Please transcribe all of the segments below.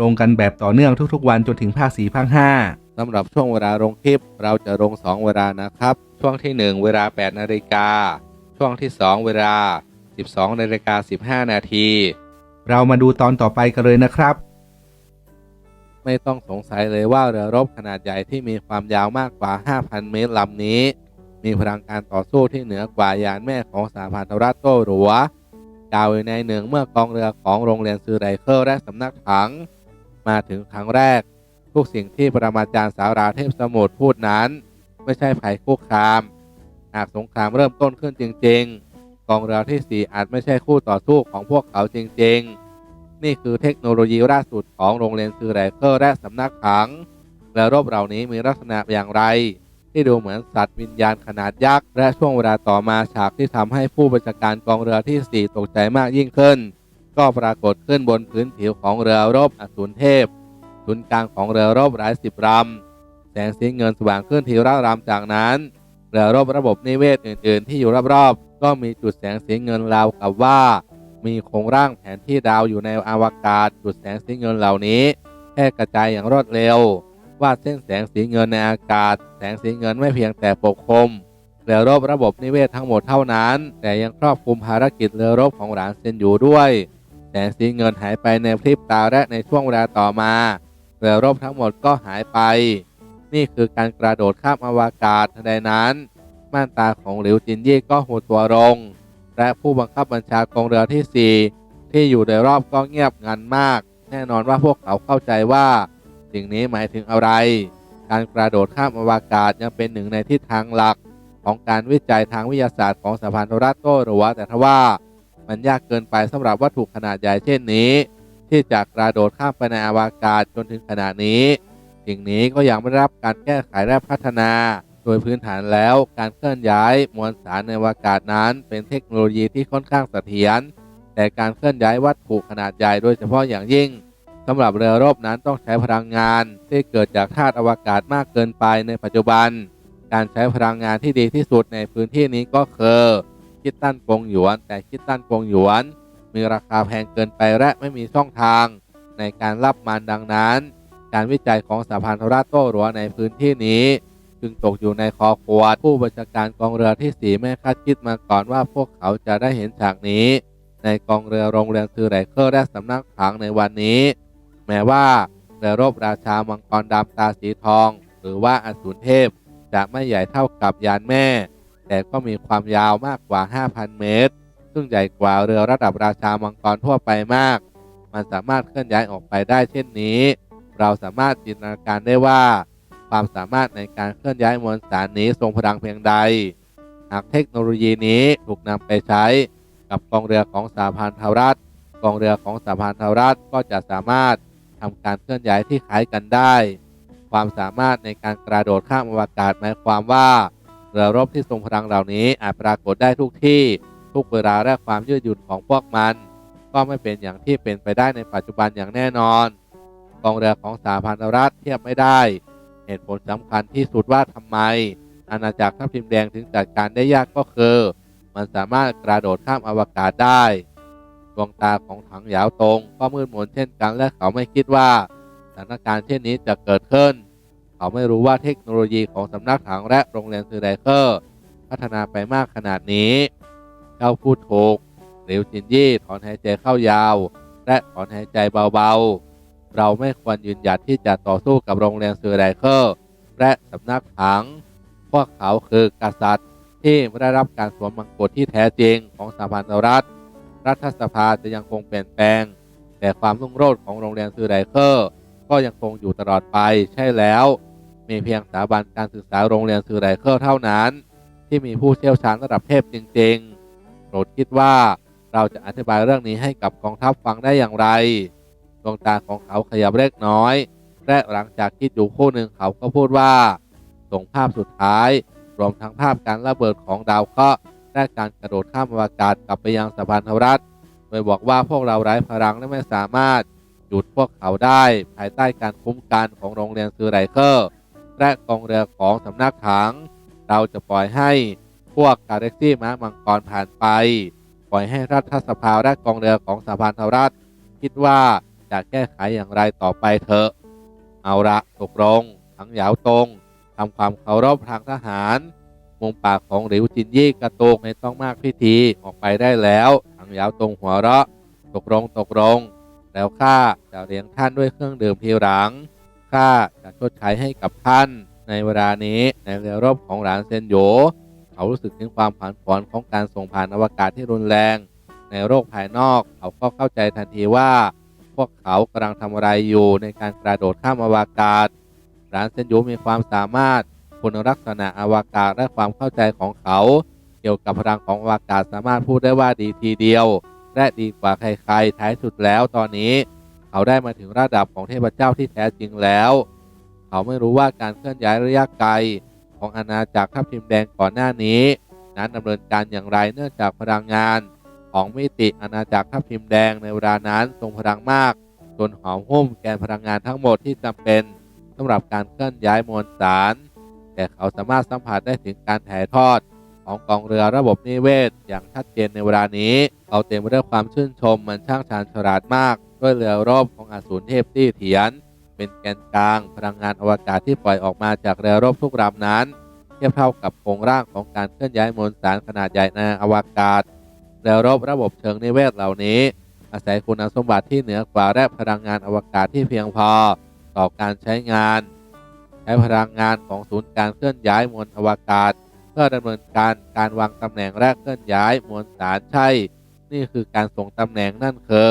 ลงกันแบบต่อเนื่องทุกๆ วันจนถึงภาคสี่ภาคห้าสำหรับช่วงเวลาลงคลิป เราจะลง 2 เวลานะครับ ช่วงที่ 1 เวลา 8 นาฬิกา ช่วงที่ 2 เวลา 12 นาฬิกา 15 นาที เรามาดูตอนต่อไปกันเลยนะครับ ไม่ต้องสงสัยเลยว่าเรือรบขนาดใหญ่ที่มีความยาวมากกว่า 5,000 เมตรลำนี้ มีพลังการต่อสู้ที่เหนือกว่ายานแม่ของสหพันธรัฐโต้หรัวกล่าวไว้ในหนึ่งเมื่อกองเรือของโรงเรียนซือไรเคิลและสำนักถัง มาถึงครั้งแรก ทุกสิ่งที่ปรมาจารย์สาราเทพสมุทรพูดนั้น ไม่ใช่ภัยคุกคาม หากสงครามเริ่มต้นขึ้นจริง ๆ กองเรือที่สี่อาจไม่ใช่คู่ต่อสู้ของพวกเขาจริง ๆ นี่คือเทคโนโลยีล่าสุดของโรงเรียนซือไรเคิลและสำนักถังเรือรบเหล่านี้มีลักษณะอย่างไร ที่ดูเหมือนสัตว์วิญญาณขนาดยักษ์และช่วงเวลาต่อมาฉากที่ทำให้ผู้บัญชาการกองเรือที่ 4 ตกใจมากยิ่งขึ้น ก็ปรากฏขึ้นบนพื้นผิวของเรือรบอสูรเทพศูนย์กลางของเรือรบหลายสิบลำแสงสีเงินสว่างขึ้นทีละลำจากนั้น เรือรบระบบนิเวศอื่น ๆ ที่อยู่รอบๆก็มีจุดแสงสีเงินราวกับว่า มีโครงร่างแผนที่ดาวอยู่ในอวกาศจุดแสงสีเงินเหล่านี้แพร่กระจายอย่างรวดเร็ววาดเส้นแสงสีเงินในอากาศ แสงสีเงินไม่เพียงแต่ปกคลุมเรือรบระบบนิเวศทั้งหมดเท่านั้น แต่ยังครอบคลุมภารกิจเรือรบของหลานเซนอยู่ด้วย แสงสีเงินหายไปในพริบตาและในช่วงเวลาต่อมาเรือรบทั้งหมดก็หายไป นี่คือการกระโดดข้ามอวกาศทันใดนั้น ม่านตาของหลิวจินยี่ก็หดตัวลง และผู้บังคับบัญชากองเรือที่ 4 ที่อยู่โดยรอบก็เงียบงันมาก แน่นอนว่าพวกเขาเข้าใจว่า สิ่งนี้หมายถึงอะไร การกระโดดข้ามอวกาศยังเป็นหนึ่งในทิศทางหลัก ของการวิจัยทางวิทยาศาสตร์ของสหพันธรัฐโต้หรือว่าแต่ทว่า มันยากเกินไปสำหรับวัตถุขนาดใหญ่เช่นนี้ ที่จะกระโดดข้ามไปในอวกาศจนถึงขนาดนี้ สิ่งนี้ก็ยังไม่ได้รับการแก้ไขและพัฒนา โดยพื้นฐานแล้วการเคลื่อนย้ายมวลสารในอวกาศนั้นเป็นเทคโนโลยีที่ค่อนข้างเสถียรแต่การเคลื่อนย้ายวัตถุขนาดใหญ่โดยเฉพาะอย่างยิ่งสำหรับเรือรบนั้นต้องใช้พลังงานที่เกิดจากธาตุอวกาศมากเกินไปในปัจจุบัน การใช้พลังงานที่ดีที่สุดในพื้นที่นี้ก็คือ คิดตันกงหยวน แต่คิดตันกงหยวน มีราคาแพงเกินไปและไม่มีช่องทาง ในการรับมันดังนั้น การวิจัยของสหพันธรัฐโต้หรัวในพื้นที่นี้ จึงตกอยู่ในคอขวดผู้บัญชาการกองเรือที่สีไม่คาดคิดมาก่อนว่าพวกเขาจะได้เห็นฉากนี้ ในกองเรือโรงเรียนซือไรเคิลและสำนักถังในวันนี้ แม้ว่าเรือรบราชามังกรดำตาสีทอง หรือว่าอสูรเทพจะไม่ใหญ่เท่ากับยานแม่ แต่ก็มีความยาวมากกว่า 5,000 เมตร ซึ่งใหญ่กว่าเรือระดับราชามังกรทั่วไปมาก มันสามารถเคลื่อนย้ายออกไปได้เช่นนี้ เราสามารถจินตนาการได้ว่า ความสามารถในการเคลื่อนย้ายมวลสารนี้ทรงพลังเพียงใด หากเทคโนโลยีนี้ถูกนำไปใช้ กับกองเรือของสหพันธรัฐ กองเรือของสหพันธรัฐก็จะสามารถทำการเคลื่อนย้ายที่คล้ายกันได้ ความสามารถในการกระโดดข้ามอวกาศหมายความว่า เรือรบที่ทรงพลังเหล่านี้อาจปรากฏได้ทุกที่ทุกเวลาและความยืดหยุ่นของพวกมัน ก็ไม่เป็นอย่างที่เป็นไปได้ในปัจจุบันอย่างแน่นอนกองเรือของสหพันธรัฐเทียบไม่ได้ เหตุผลสำคัญที่สุดว่าทำไม อาณาจักรทัพทิมแดงถึงจัดการได้ยากก็คือ มันสามารถกระโดดข้ามอวกาศได้ดวงตาของถังหยาวตรงก็มืดมนเช่นกันและเขาไม่คิดว่าสถานการณ์เช่นนี้จะเกิดขึ้น เขาไม่รู้ว่าเทคโนโลยีของสำนักถังและโรงเรียนซือไดเคอร์พัฒนาไปมากขนาดนี้เจ้าพูดถูกหลิวจินยี่ถอนหายใจเข้ายาว และถอนหายใจเบาๆ เราไม่ควรยืนหยัดที่จะต่อสู้กับโรงเรียนซือไดเคอร์และสำนักถัง พวกเขาคือกษัตริย์ที่ไม่ได้รับการสวมมังกรที่แท้จริงของสหพันธรัฐ รัฐสภาจะยังคงเปลี่ยนแปลง แต่ความรุ่งโรจน์ของโรงเรียนซือไดเคอร์ก็ยังคงอยู่ตลอดไปใช่แล้ว มีเพียงสถาบันการศึกษาโรงเรียนซือไดเคอร์เท่านั้น ที่มีผู้เชี่ยวชาญระดับเทพจริงๆ โปรดคิดว่าเราจะอธิบายเรื่องนี้ให้กับกองทัพฟังได้อย่างไร ดวงตาของเขาขยับเล็กน้อย และหลังจากคิดอยู่คู่หนึ่งเขาก็พูดว่า ส่งภาพสุดท้าย รวมทั้งภาพการระเบิดของดาวเคราะห์และการกระโดดข้ามอวกาศกลับไปยังสะพานทวรัฐโดยบอกว่าพวกเราไร้พลังและไม่สามารถหยุดพวกเขาได้ภายใต้การคุ้มกันของโรงเรียนซือไรเคอร์ และกองเรือของสำนักถัง เราจะปล่อยให้พวกกาแล็กซี่ม้ามังกรผ่านไป ปล่อยให้รัฐสภาและกองเรือของสะพานทวรัฐ คิดว่าจะแก้ไขอย่างไรต่อไปเถอะ เอาละตกลงทั้งหยาวตรงทำความเคารพทางทหาร มุมปากของหลิวจินยี่กระโตกไม่ต้องมากพิธีออกไปได้แล้วทั้งหยาวตรงหัวเราะ ตกลงตกลง แล้วข้าจะเลี้ยงท่านด้วยเครื่องดื่มทีหลัง ข้าจะชดใช้ให้กับท่าน ในเวลานี้ในเรือรบของหลานเซนโย เขารู้สึกถึงความผันผวนของการส่งผ่านอวกาศที่รุนแรง ในโลกภายนอกเขาก็เข้าใจทันทีว่า พวกเขากำลังทำอะไรอยู่ในการกระโดดข้ามอวกาศหลานเซนโยมีความสามารถคุณลักษณะอวกาศและความเข้าใจของเขา เกี่ยวกับพลังของอวกาศสามารถพูดได้ว่าดีทีเดียว และดีกว่าใครๆท้ายสุดแล้วตอนนี้ เขาได้มาถึงระดับของเทพเจ้าที่แท้จริงแล้ว เขาไม่รู้ว่าการเคลื่อนย้ายระยะไกลของอาณาจักรทัพทิมแดงก่อนหน้านี้ นั้นดำเนินการอย่างไรเนื่องจากพลังงาน ของมิติอาณาจักรทัพทิมแดงในเวลานั้นทรงพลังมากจนหอมหุ้มแกนพลังงานทั้งหมดที่จำเป็นสำหรับการเคลื่อนย้ายมวลสาร แต่เขาสามารถสัมผัสได้ถึงการถ่ายทอดของกองเรือระบบนิเวศ อย่างชัดเจนในเวลานี้เขาเต็มไปด้วยความชื่นชมมันช่างชาญฉลาดมาก ด้วยเรือรอบของอสูรเทพตี้เถียน เป็นแกนกลางพลังงานอวกาศที่ปล่อยออกมาจากเรือรบทุกลำนั้น เทียบเท่ากับโครงร่างของการเคลื่อนย้ายมวลสารขนาดใหญ่ในอวกาศเรือรบระบบเชิงนิเวศเหล่านี้ อาศัยคุณสมบัติที่เหนือกว่าและพลังงานอวกาศที่เพียงพอต่อการใช้งาน ใช้พลังงานของศูนย์การเคลื่อนย้ายมวลอวกาศ เพื่อดำเนินการการวางตำแหน่งและเคลื่อนย้ายมวลสารใช่ นี่คือการส่งตำแหน่งนั่นคือ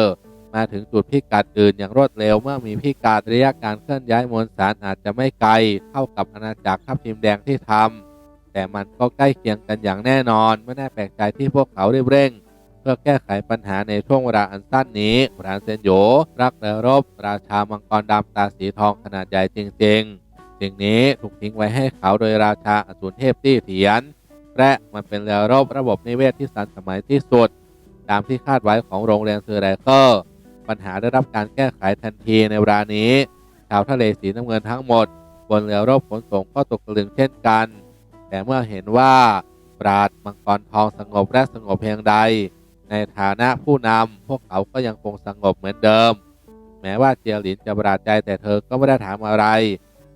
มาถึงจุดพิกัดอื่นอย่างรวดเร็วเมื่อมีพิกัดระยะการเคลื่อนย้ายมวลสารอาจจะไม่ไกล เท่ากับอาณาจักรทัพทิมแดงที่ทำแต่มันก็ใกล้เคียงกันอย่างแน่นอน ไม่น่าแปลกใจที่พวกเขารีบเร่ง เพื่อแก้ไขปัญหาในช่วงเวลาอันสั้นนี้รานเซนโยรักและรบ ราชามังกรดำตาสีทองขนาดใหญ่จริงๆ สิ่งนี้ถูกทิ้งไว้ให้เขาโดยราชาอสูรเทพตี้เถียนและมันเป็นเรือรบระบบนิเวศที่สันสมัยที่สุด ตามที่คาดไว้ของโรงเรียนซือไรเกอร์ ปัญหาได้รับการแก้ไขทันทีในเวลานี้ ชาวทะเลสีน้ำเงินทั้งหมด บนเรือรบขนส่งก็ตกตะลึงเช่นกัน แต่เมื่อเห็นว่าปราดมังกรทองสงบและสงบเพียงใด ในฐานะผู้นำพวกเขาก็ยังคงสงบเหมือนเดิม แม้ว่าเจียหลินจะประหลาดใจแต่เธอก็ไม่ได้ถามอะไร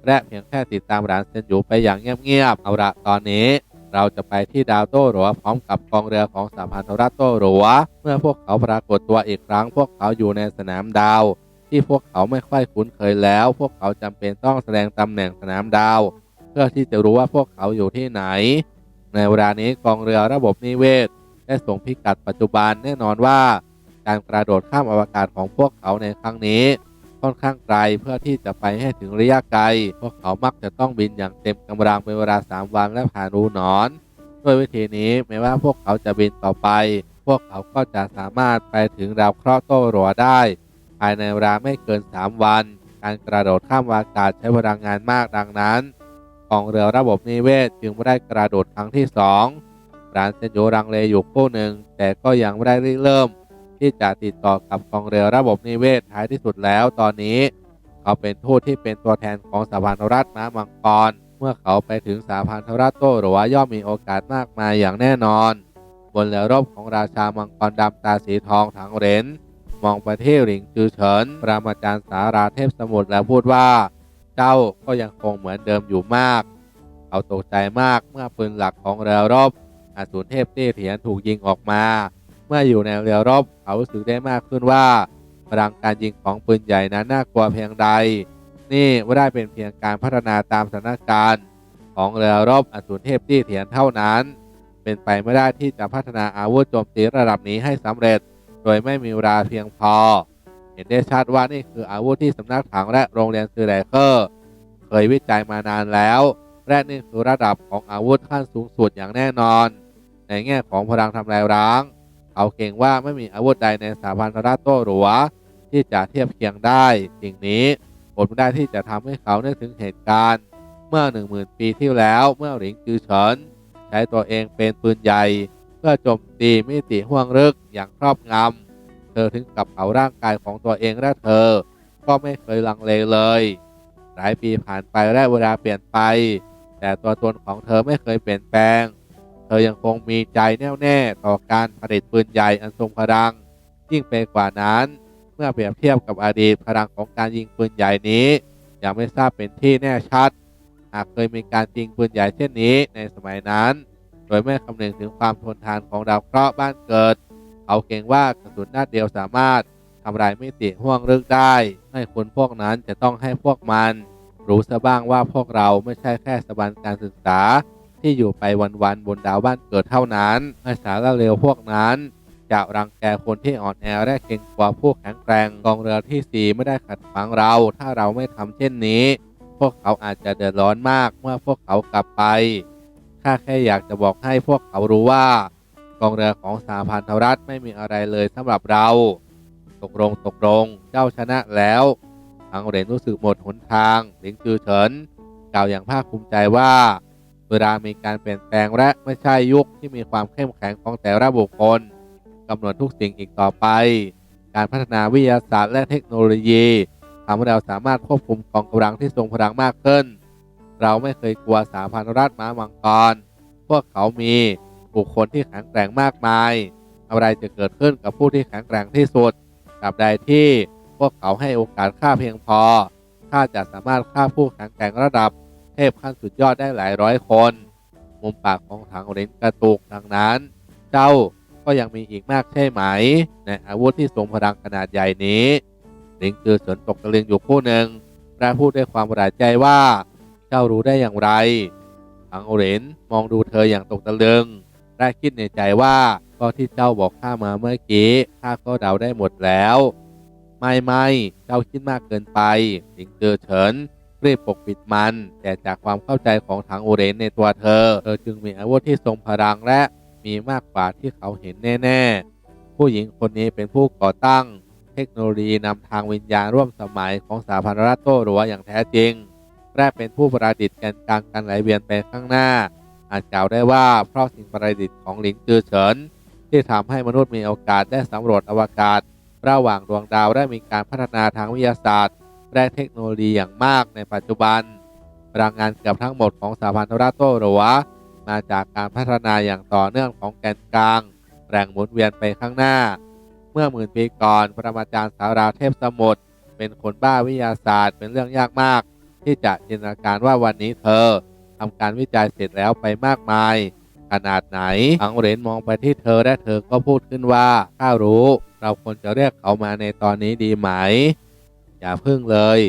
และเพียงแค่ติดตามหลานเซนอยู่ไปอย่างเงียบๆเอาละตอนนี้ เราจะไปที่ดาวโต้หรัวพร้อมกับกองเรือของสาพันธรัฐโต้หรัวเมื่อพวกเขาปรากฏตัวอีกครั้ง พวกเขาอยู่ในสนามดาว ที่พวกเขาไม่ค่อยคุ้นเคยแล้ว พวกเขาจำเป็นต้องแสดงตำแหน่งสนามดาว เพื่อที่จะรู้ว่าพวกเขาอยู่ที่ไหน ในเวลานี้กองเรือระบบนิเวศได้ส่งพิกัดปัจจุบันแน่นอนว่า การกระโดดข้ามอวกาศของพวกเขาในครั้งนี้ ค่อนข้างไกลเพื่อที่จะไปให้ถึงระยะไกล พวกเขามักจะต้องบินอย่างเต็มกำลังเป็นเวลา 3 วันและผ่านรูหนอน ด้วยวิธีนี้แม้ว่าพวกเขาจะบินต่อไป พวกเขาก็จะสามารถไปถึงดาวเคราะห์โต้รัวได้ ภายในเวลาไม่เกิน 3 วัน การกระโดดข้ามอากาศใช้พลังงานมากดังนั้นกองเรือระบบนิเวศจึงไม่ได้กระโดดครั้งที่สองร้านเซนโยรังเลอยู่คู่หนึ่งแต่ก็ยังไม่ได้ริเริ่ม ที่จะติดต่อกับกองเรือระบบนิเวศท้ายที่สุดแล้ว ตอนนี้เขาเป็นทูตที่เป็นตัวแทนของสาพันธรัฐม้ามังกร เมื่อเขาไปถึงสาพันธรัฐโตหรือว่าย่อมมีโอกาสมากมายอย่างแน่นอน บนเรือรบของราชามังกรดำตาสีทองถังเหรนมองไปที่หลิงจือเฉินปรามาจารย์สาราเทพสมุทรแล้วพูดว่า เจ้าก็ยังคงเหมือนเดิมอยู่มาก เขาตกใจมากเมื่อปืนหลักของเรือรบอสูรเทพเตี้ยเถียนถูกยิงออกมา เมื่ออยู่ในเรือรบเขารู้สึกได้มากขึ้นว่าพลังการยิงของปืนใหญ่นั้นน่ากลัวเพียงใด นี่ไม่ได้เป็นเพียงการพัฒนาตามสถานการณ์ ของเรือรบอสูรเทพที่เถียนเท่านั้น เป็นไปไม่ได้ที่จะพัฒนาอาวุธโจมตีระดับนี้ให้สำเร็จ โดยไม่มีเวลาเพียงพอ เห็นได้ชัดว่านี่คืออาวุธที่สำนักถังและโรงเรียนซือไดเคอร์เคยวิจัยมานานแล้วและนี่คือระดับของอาวุธขั้นสูงสุดอย่างแน่นอน ในแง่ของพลังทำลายร้าง เขาเก่งว่าไม่มีอาวุธใดในสถาบันรัฐโต้หรัวที่จะเทียบเคียงได้สิ่งนี้ผลได้ที่จะทำให้เขานึกถึงเหตุการณ์ เมื่อหนึ่งหมื่นปีที่แล้วเมื่อหลิงจือเฉินใช้ตัวเองเป็นปืนใหญ่ เพื่อโจมตีมิติห่วงลึกอย่างครอบงำเธอถึงกับเผาร่างกายของตัวเองและเธอ ก็ไม่เคยลังเลเลย หลายปีผ่านไปและเวลาเปลี่ยนไป แต่ตัวตนของเธอไม่เคยเปลี่ยนแปลง เธอยังคงมีใจแน่วแน่ต่อการผลิตปืนใหญ่อันทรงพลัง ยิ่งไปกว่านั้น เมื่อเปรียบเทียบกับอดีตพลังของการยิงปืนใหญ่นี้ยังไม่ทราบเป็นที่แน่ชัด หากเคยมีการยิงปืนใหญ่เช่นนี้ในสมัยนั้น โดยไม่คำนึงถึงความทนทานของดาวเคราะห์บ้านเกิดเขาเกรงว่ากระสุนนัดเดียวสามารถทำลายมิติห่วงลึกได้ ให้คนพวกนั้นจะต้องให้พวกมัน รู้ซะบ้างว่าพวกเราไม่ใช่แค่สถาบันการศึกษา ที่อยู่ไปวันๆบนดาวบ้านเกิดเท่านั้นให้สารเลวพวกนั้นจะรังแกคนที่อ่อนแอและเก่งกว่าผู้แข็งแกร่งกองเรือที่สี่ไม่ได้ขัดขวางเรา ถ้าเราไม่ทำเช่นนี้ พวกเขาอาจจะเดือดร้อนมากเมื่อพวกเขากลับไปข้าแค่อยากจะบอกให้พวกเขารู้ว่ากองเรือของสหพันธรัฐไม่มีอะไรเลยสำหรับเรา ตกลงตกลงเจ้าชนะแล้วทางเหรนรู้สึกหมดหนทางหลิงจือเฉินกล่าวอย่างภาคภูมิใจว่า เวลามีการเปลี่ยนแปลงและไม่ใช่ยุคที่มีความเข้มแข็งของแต่ละบุคคลกำหนดทุกสิ่งอีกต่อไป การพัฒนาวิทยาศาสตร์และเทคโนโลยีทำให้เราสามารถควบคุมกองกำลังที่ทรงพลังมากขึ้น เราไม่เคยกลัวสาพันธรัฐม้ามังกร พวกเขามีบุคคลที่แข็งแกร่งมากมาย อะไรจะเกิดขึ้นกับผู้ที่แข็งแกร่งที่สุดกับใดที่พวกเขาให้โอกาสข้าเพียงพอข้าจะสามารถฆ่าผู้แข็งแกร่งระดับ เทพขั้นสุดยอดได้หลายร้อยคน มุมปากของถังเหรนกระตุกดังนั้น เจ้าก็ยังมีอีกมากใช่ไหม ในอาวุธที่ทรงพลังขนาดใหญ่นี้หลิงคือสนตกตะลึงอยู่คู่หนึ่งและพูดด้วยความประหลาดใจว่า เจ้ารู้ได้อย่างไรถังเหรนมองดูเธออย่างตกตะลึงได้คิดในใจว่าก็ที่เจ้าบอกข้ามาเมื่อกี้ข้าก็เดาได้หมดแล้ว ไม่ไม่เจ้าคิดมากเกินไปหลิงเจอเฉิน รีบปกปิดมัน แต่จากความเข้าใจของถังโอเรนในตัวเธอ เธอจึงมีอาวุธที่ทรงพลังและมีมากกว่าที่เขาเห็นแน่ ๆ ผู้หญิงคนนี้เป็นผู้ก่อตั้ง เทคโนโลยีนำทางวิญญาณร่วมสมัยของสาพันธรัฐโตหรัวอย่างแท้จริง และเป็นผู้ประดิษฐ์แกนกลางการไหลเวียนไปข้างหน้า อาจกล่าวได้ว่าเพราะสิ่งประดิษฐ์ของหลิงจือเฉินที่ทำให้มนุษย์มีโอกาสได้สำรวจอวกาศ ระหว่างดวงดาวได้มีการพัฒนาทางวิทยาศาสตร์ และเทคโนโลยีอย่างมากในปัจจุบัน พลังงานเกือบทั้งหมดของสหพันธรัฐโตหรัวมาจากการพัฒนาอย่างต่อเนื่องของแกนกลางแรงหมุนเวียนไปข้างหน้า เมื่อหมื่นปีก่อนปรมาจารย์สาราเทพสมุทรเป็นคนบ้าวิทยาศาสตร์เป็นเรื่องยากมาก ที่จะจินตนาการว่าวันนี้เธอทำการวิจัยเสร็จแล้วไปมากมาย ขนาดไหนอังเรนมองไปที่เธอและเธอก็พูดขึ้นว่าข้ารู้ เราควรจะเรียกเขามาในตอนนี้ดีไหม อย่าพึ่งเลย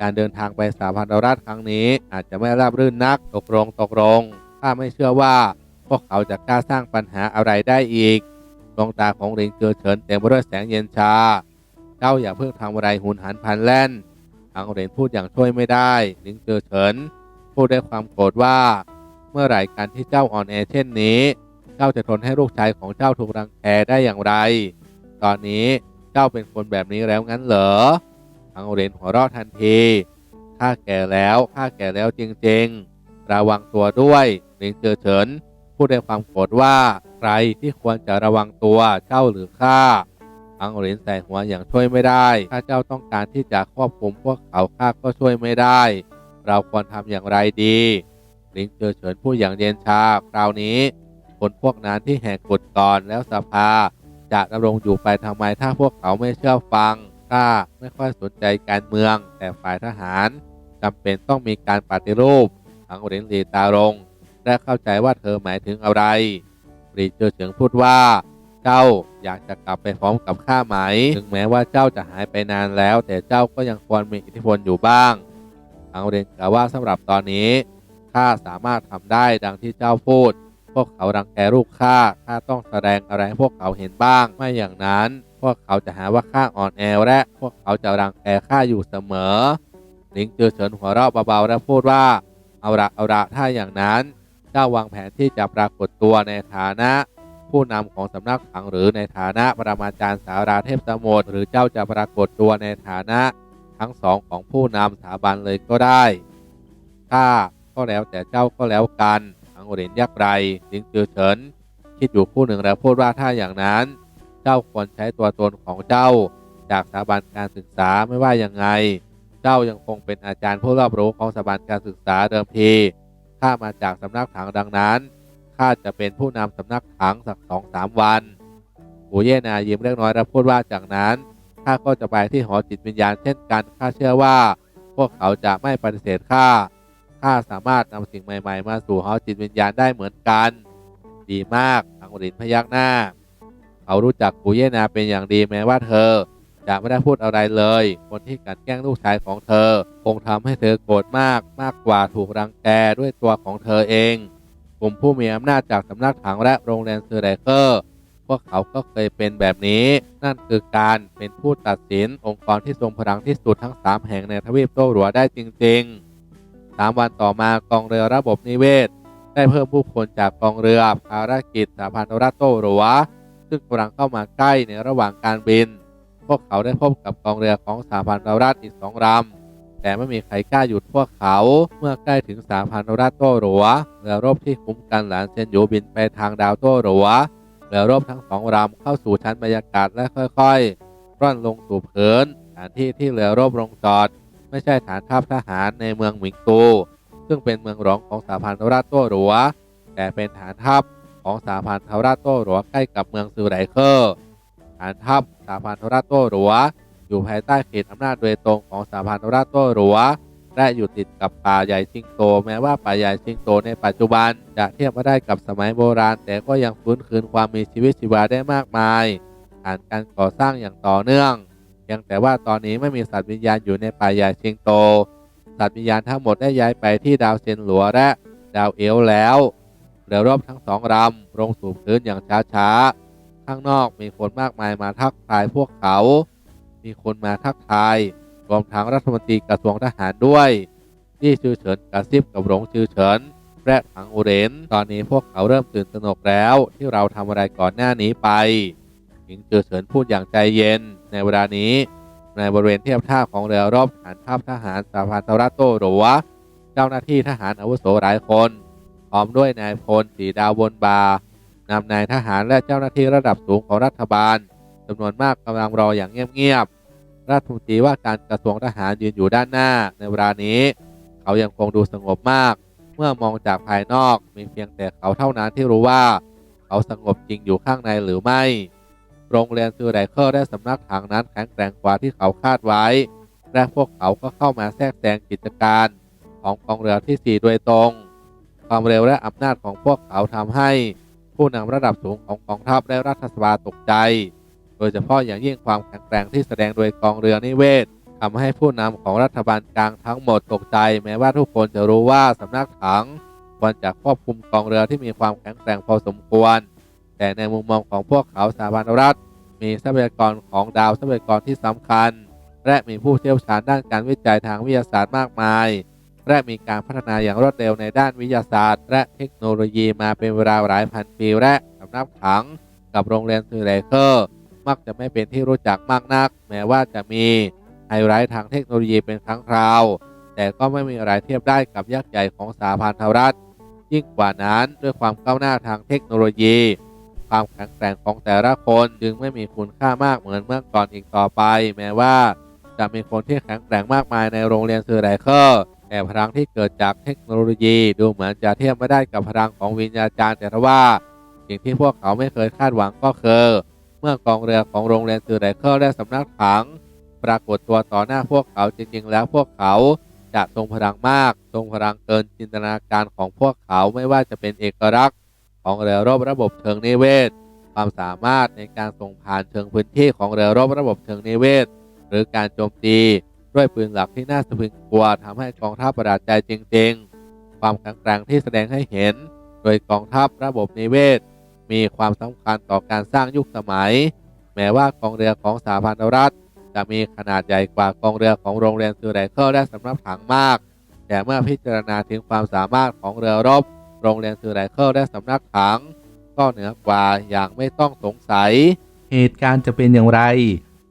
การเดินทางไปสาพันธรัฐครั้งนี้ อาจจะไม่ราบรื่นนักตกลงตกลงข้าไม่เชื่อว่า พวกเขาจะกล้าสร้างปัญหาอะไรได้อีกดวงตาของหลิงเจอเฉินเต็มไปด้วยแสงเย็นชา เจ้าอย่าเพิ่งทำอะไรหุนหันพลันแล่นอังเหรนพูดอย่างช่วยไม่ได้หลิงเจอเฉินพูดด้วยความโกรธว่า เมื่อไหร่การที่เจ้าอ่อนแอเช่นนี้ เจ้าจะทนให้ลูกชายของเจ้าถูกรังแกได้อย่างไร ตอนนี้เจ้าเป็นคนแบบนี้แล้วงั้นเหรอ อังเหรนหัวเราะทันทีข้าแก่แล้วข้าแก่แล้วจริงๆ ระวังตัวด้วยหลิงเจอเฉินพูดด้วยความโกรธว่าใครที่ควรจะระวังตัวเจ้าหรือข้าอังเหรนใส่หัวอย่างช่วยไม่ได้ ถ้าเจ้าต้องการที่จะควบคุมพวกเขาข้าก็ช่วยไม่ได้ เราควรทำอย่างไรดีลิงเจอเฉินพูดอย่างเย็นชา คราวนี้ คนพวกนั้นที่แหกกฎก่อนแล้วสภา จะดำรงอยู่ไปทำไมถ้าพวกเขาไม่เชื่อฟัง ข้าไม่ค่อยสนใจการเมือง แต่ฝ่ายทหารจำเป็นต้องมีการปฏิรูปอังเหรนหลีตาลงและเข้าใจว่าเธอหมายถึงอะไรหลีเจอเฉิงพูดว่า เจ้าอยากจะกลับไปพร้อมกับข้าไหม ถึงแม้ว่าเจ้าจะหายไปนานแล้ว แต่เจ้าก็ยังควรมีอิทธิพลอยู่บ้างอังเหรนกล่าวว่าสำหรับตอนนี้ข้าสามารถทำได้ดังที่เจ้าพูด พวกเขารังแกลูกข้าข้าต้องแสดงอะไรให้พวกเขาเห็นบ้าง ไม่อย่างนั้น วกเขาจะหาว่าข้าอ่อนแอและพวกเขาจะรังแกข้าอยู่เสมอหลิงเจือเฉินหัวเราะเบาๆและพูดว่า เอาละเอาละถ้าอย่างนั้นเจ้าวางแผนที่จะปรากฏตัวในฐานะ ผู้นำของสำนักถังหรือในฐานะปรมาจารย์สาราเทพสมุทรหรือเจ้าจะปรากฏตัวในฐานะทั้งสองของผู้นำสถาบันเลยก็ได้ถ้าก็แล้วแต่เจ้าก็แล้วกันอังเหรินยักไรลิงจือเฉินคิดอยู่คู่หนึ่งแล้วพูดว่าถ้าอย่างนั้น เจ้าควรใช้ตัวตนของเจ้า จากสถาบันการศึกษาไม่ว่ายังไง เจ้ายังคงเป็นอาจารย์ผู้รอบรู้ของสถาบันการศึกษาเดิมทีข้ามาจากสำนักถังดังนั้นข้าจะเป็นผู้นำสำนักถังสักสองสามวันหูเย่นายิ้มเล็กน้อยแล้วพูดว่าจากนั้นข้าก็จะไปที่หอจิตวิญญาณเช่นกันข้าเชื่อว่า พวกเขาจะไม่ปฏิเสธข้าข้าสามารถนำสิ่งใหม่ ๆ มาสู่หอจิตวิญญาณได้เหมือนกัน ดีมากอังรินพยักหน้า เขารู้จักกูเยนาเป็นอย่างดีแม้ว่าเธอ จะไม่ได้พูดอะไรเลย คนที่กันแกล้งลูกชายของเธอ คงทำให้เธอโกรธมากมากกว่าถูกรังแกด้วยตัวของเธอเอง กลุ่มผู้มีอำนาจจากสำนักถังและโรงแรมเซอร์ไดเกอร์พวกเขาก็เคยเป็นแบบนี้ นั่นคือการเป็นผู้ตัดสินองค์กรที่ทรงพลังที่สุดทั้ง 3 แห่งในทวีปโต้หัวได้จริงๆ 3 วันต่อมากองเรือระบบนิเวศ ได้เพิ่มผู้คนจากกองเรือภารกิจสาพันธรัฐโต้หัว ซึ่งกำลังเข้ามาใกล้ในระหว่างการบิน พวกเขาได้พบกับกองเรือของสาพันธรัฐอีกสองลำแต่ไม่มีใครกล้าหยุดพวกเขาเมื่อใกล้ถึงสาพันธรัฐโต้หรัวเรือรบที่คุ้มกันหลานเซนยูบินไปทางดาวโต้หรัวเรือรบทั้งสองลำเข้าสู่ชั้นบรรยากาศและค่อยๆ ร่อนลงสู่พื้นฐานที่ที่เรือรบลงจอด ไม่ใช่ฐานทัพทหารในเมืองหมิงตู ซึ่งเป็นเมืองรองของสาพันธรัฐโต้หรัวแต่เป็นฐานทัพ ของสาพันธรัฐโต้หรัวใกล้กับเมืองซือไหลเคอร์ฐานทัพสาพันธรัฐโต้หรัวอยู่ภายใต้เขตอำนาจโดยตรงของสาพันธรัฐโต้หรัวและอยู่ติดกับป่าใหญ่ชิงโต แม้ว่าป่าใหญ่ชิงโตในปัจจุบัน จะเทียบไม่ได้กับสมัยโบราณ แต่ก็ยังฟื้นคืนความมีชีวิตชีวาได้มากมายผ่านการก่อสร้างอย่างต่อเนื่องเพียงแต่ว่าตอนนี้ไม่มีสัตว์วิญญาณอยู่ในป่าใหญ่ชิงโต สัตว์วิญญาณทั้งหมดได้ย้ายไปที่ดาวเซนหลัวและดาวเอลแล้ว เรือรบทั้งสองลำลงสู่พื้นอย่างช้าๆ ข้างนอกมีคนมากมายมาทักทายพวกเขา มีคนมาทักทายรวมทั้งรัฐมนตรีกระทรวงทหารด้วยที่ชื่อเฉินกระซิบกับหลงชื่อเฉินและถังอุเรน ตอนนี้พวกเขาเริ่มตื่นตระหนกแล้วที่เราทำอะไรก่อนหน้านี้ไปหญิงจือเฉินพูดอย่างใจเย็น ในเวลานี้ ในบริเวณเทียบท่าของเรือรบฐานทัพทหารสาพันธรัฐโตหรัวเจ้าหน้าที่ทหารอาวุโสหลายคน ร้อมด้วยนายพลสีดาวบนบานำนายทหารและเจ้าหน้าที่ระดับสูงของรัฐบาลจำนวนมากกำลังรออย่างเงียบๆรัฐมนตรีว่าการกระทรวงทหารยืนอยู่ด้านหน้า ในเวลานี้ เขายังคงดูสงบมาก เมื่อมองจากภายนอกมีเพียงแต่เขาเท่านั้นที่รู้ว่า เขาสงบจริงอยู่ข้างในหรือไม่ โรงเรียนซูไดเคิลและสำนักถังนั้นแข็งแกร่งกว่าที่เขาคาดไว้ และพวกเขาก็เข้ามาแทรกแซงกิจการของกองเรือที่ 4 โดยตรง ความเร็วและอำนาจของพวกเขาทำให้ผู้นำระดับสูงของกองทัพและรัฐสภาตกใจ โดยเฉพาะอย่างยิ่งความแข็งแกร่งที่แสดงโดยกองเรือนิเวศทำให้ผู้นำของรัฐบาลกลางทั้งหมดตกใจ แม้ว่าทุกคนจะรู้ว่าสำนักถังควรจะควบคุมกองเรือที่มีความแข็งแกร่งพอสมควร แต่ในมุมมองของพวกเขาสถาบันรัฐ มีทรัพยากรของดาวทรัพยากรที่สำคัญ และมีผู้เชี่ยวชาญด้านการวิจัยทางวิทยาศาสตร์มากมาย และมีการพัฒนาอย่างรวดเร็วในด้านวิทยาศาสตร์ และเทคโนโลยีมาเป็นเวลาหลายพันปีและสำนักถังกับโรงเรียนซูเลเคอร์มักจะไม่เป็นที่รู้จักมากนัก แม้ว่าจะมีไฮไลท์ทางเทคโนโลยีเป็นครั้งคราว แต่ก็ไม่มีอะไรเทียบได้กับยักษ์ใหญ่ของสาพันธรัฐ ยิ่งกว่านั้นด้วยความก้าวหน้าทางเทคโนโลยี ความแข็งแกร่งของแต่ละคนจึงไม่มีคุณค่ามากเหมือนเมื่อก่อนอีกต่อไป แม้ว่าจะมีคนที่แข็งแกร่งมากมายในโรงเรียนซือไดเคอร์ แต่พลังที่เกิดจากเทคโนโลยีดูเหมือนจะเทียบไม่ได้กับพลังของวิญญาจารย์แต่ทว่า สิ่งที่พวกเขาไม่เคยคาดหวังก็คือ เมื่อกองเรือของโรงเรียนซือไดเคอร์และสำนักถัง ปรากฏตัวต่อหน้าพวกเขาจริง ๆ แล้วพวกเขาจะทรงพลังมาก ทรงพลังเกินจินตนาการของพวกเขาไม่ว่าจะเป็นเอกลักษณ์ ของเรือรบระบบเชิงนิเวศ ความสามารถในการส่งผ่านเชิงพื้นที่ของเรือรบระบบเชิงนิเวศ หรือการโจมตี ด้วยปืนหลักที่น่าสะพรึงกลัวทำให้กองทัพประหลาดใจจริง ๆ ความแข็งแกร่งที่แสดงให้เห็น โดยกองทัพระบบนิเวศ มีความสำคัญต่อการสร้างยุคสมัย แม้ว่ากองเรือของสหพันธรัฐ จะมีขนาดใหญ่กว่ากองเรือของโรงเรียนซูไดเคิลและสำนักถังมาก แต่เมื่อพิจารณาถึงความสามารถของเรือรบ โรงเรียนซูไดเคิลและสำนักถัง ก็เหนือกว่าอย่างไม่ต้องสงสัย เหตุการณ์จะเป็นอย่างไร